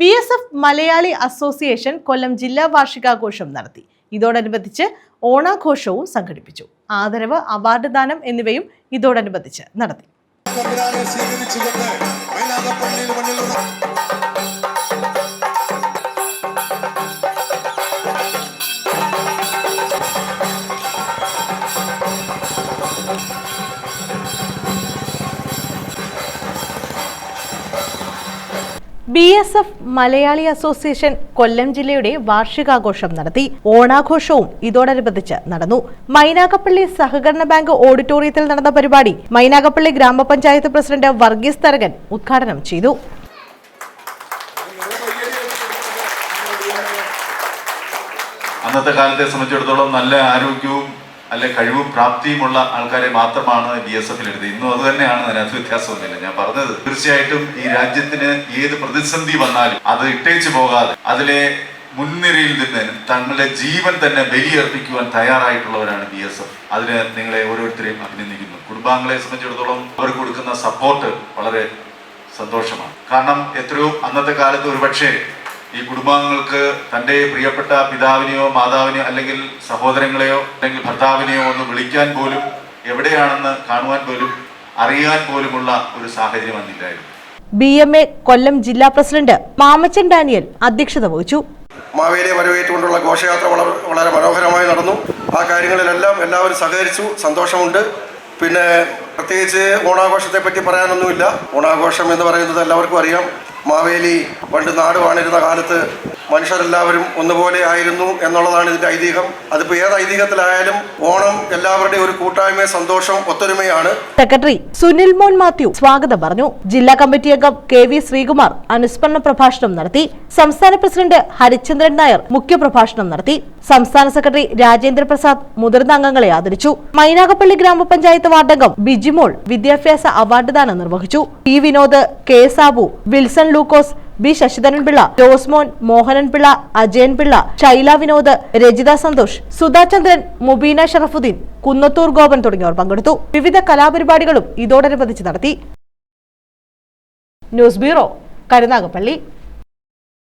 B S F Malayali association Kollam ജില്ലാ വാർഷികാഘോഷം നടത്തി. ഇതോടനുബന്ധിച്ച് ഓണാഘോഷവും സംഘടിപ്പിച്ചു. ആദരവ് അവാർഡ് ദാനം എന്നിവയും ഇതോടനുബന്ധിച്ച് നടത്തി. B S F Malayali association Kollam ജില്ലയുടെ വാർഷികാഘോഷം നടത്തി. ഓണാഘോഷവും ഇതോടനുബന്ധിച്ച് നടന്നു. മൈനാകപ്പള്ളി സഹകരണ ബാങ്ക് ഓഡിറ്റോറിയത്തിൽ നടന്ന പരിപാടി മൈനാകപ്പള്ളി ഗ്രാമപഞ്ചായത്ത് പ്രസിഡന്റ് വർഗീസ് തരകൻ ഉദ്ഘാടനം ചെയ്തു. അന്നത്തെ കാലത്തെ സംബന്ധിച്ചിടത്തോളം നല്ല ആരോഗ്യവും അല്ലെ കഴിവും പ്രാപ്തിയുമുള്ള ആൾക്കാരെ മാത്രമാണ് ബി എസ് എഫിൽ എടുത്തത് ഇന്നും അത് തന്നെയാണ് അതിനകത്ത് വ്യത്യാസമൊന്നുമില്ല. ഞാൻ പറഞ്ഞത് തീർച്ചയായിട്ടും ഈ രാജ്യത്തിന് ഏത് പ്രതിസന്ധി വന്നാലും അത് ഇട്ടേച്ചു പോകാതെ അതിലെ മുൻനിരയിൽ നിന്ന് തങ്ങളുടെ ജീവൻ തന്നെ ബലിയർപ്പിക്കുവാൻ തയ്യാറായിട്ടുള്ളവരാണ് ബി എസ് എഫ് അതിന് നിങ്ങളെ ഓരോരുത്തരെയും അഭിനന്ദിക്കുന്നു. കുടുംബാംഗങ്ങളെ സംബന്ധിച്ചിടത്തോളം അവർ കൊടുക്കുന്ന സപ്പോർട്ട് വളരെ സന്തോഷമാണ്. കാരണം എത്രയോ അന്നത്തെ കാലത്ത് ഒരുപക്ഷെ ഈ കുടുംബാംഗങ്ങൾക്ക് തന്റെ പ്രിയപ്പെട്ട പിതാവിനെയോ മാതാവിനെയോ അല്ലെങ്കിൽ സഹോദരങ്ങളെയോ അല്ലെങ്കിൽ ഭർത്താവിനെയോ ഒന്ന് വിളിക്കാൻ പോലും എവിടെയാണെന്ന് കാണുവാൻ പോലും അറിയാൻ പോലുമുള്ള ഒരു സാഹചര്യം അന്നില്ലായിരുന്നു. ബി എം എ കൊല്ലം ജില്ലാ പ്രസിഡന്റ് മാമച്ചൻ ഡാനിയൽ അധ്യക്ഷത വഹിച്ചു. മാവേലിയെ വരവേറ്റുകൊണ്ടുള്ള ഘോഷയാത്ര വളരെ വളരെ മനോഹരമായി നടന്നു. ആ കാര്യങ്ങളിലെല്ലാം എല്ലാവരും സഹകരിച്ചു സന്തോഷമുണ്ട്. പിന്നെ പ്രത്യേകിച്ച് ഓണാഘോഷത്തെ പറ്റി പറയാനൊന്നുമില്ല. ഓണാഘോഷം എന്ന് പറയുന്നത് എല്ലാവർക്കും അറിയാം. മാവേലി പണ്ട് നാട് വാണിരുന്ന കാലത്ത് മനുഷ്യരെല്ലാവരും ഒന്നുപോലെ ആയിരുന്നു എന്നുള്ളതാണ് ഇതിന്റെ ഐതിഹ്യം. അതിപ്പോൾ ഏത് ഐതിഹ്യത്തിലായാലും ഓണം എല്ലാവരുടെയും ഒരു കൂട്ടായ്മ സന്തോഷം ഒത്തൊരുമയാണ്. സെക്രട്ടറി സുനിൽ മോൻ മാത്യു സ്വാഗതം പറഞ്ഞു. ജില്ലാ കമ്മിറ്റി അംഗം കെ വി ശ്രീകുമാർ അനുസ്മരണ പ്രഭാഷണം നടത്തി. സംസ്ഥാന പ്രസിഡന്റ് ഹരിചന്ദ്രൻ നായർ മുഖ്യപ്രഭാഷണം നടത്തി. സംസ്ഥാന സെക്രട്ടറി രാജേന്ദ്ര പ്രസാദ് മുതിർന്ന അംഗങ്ങളെ ആദരിച്ചു. മൈനാകപ്പള്ളി ഗ്രാമപഞ്ചായത്ത് വാർഡംഗം ബിജിമോൾ വിദ്യാഭ്യാസ അവാർഡ് ദാനം നിർവഹിച്ചു. T Vinod K Sabu Wilson Lukose B Sasidharan Pillai Josemon Mohanan Pillai Ajayan Pillai Shaila Vinod Rajitha Santhosh Sudhachandran Mubeena Sharafuddin Kunnathur Gopan തുടങ്ങിയവർ പങ്കെടുത്തു. വിവിധ കലാപരിപാടികളും ഇതോടനുബന്ധിച്ച് നടത്തി. News bureau Karunagappally.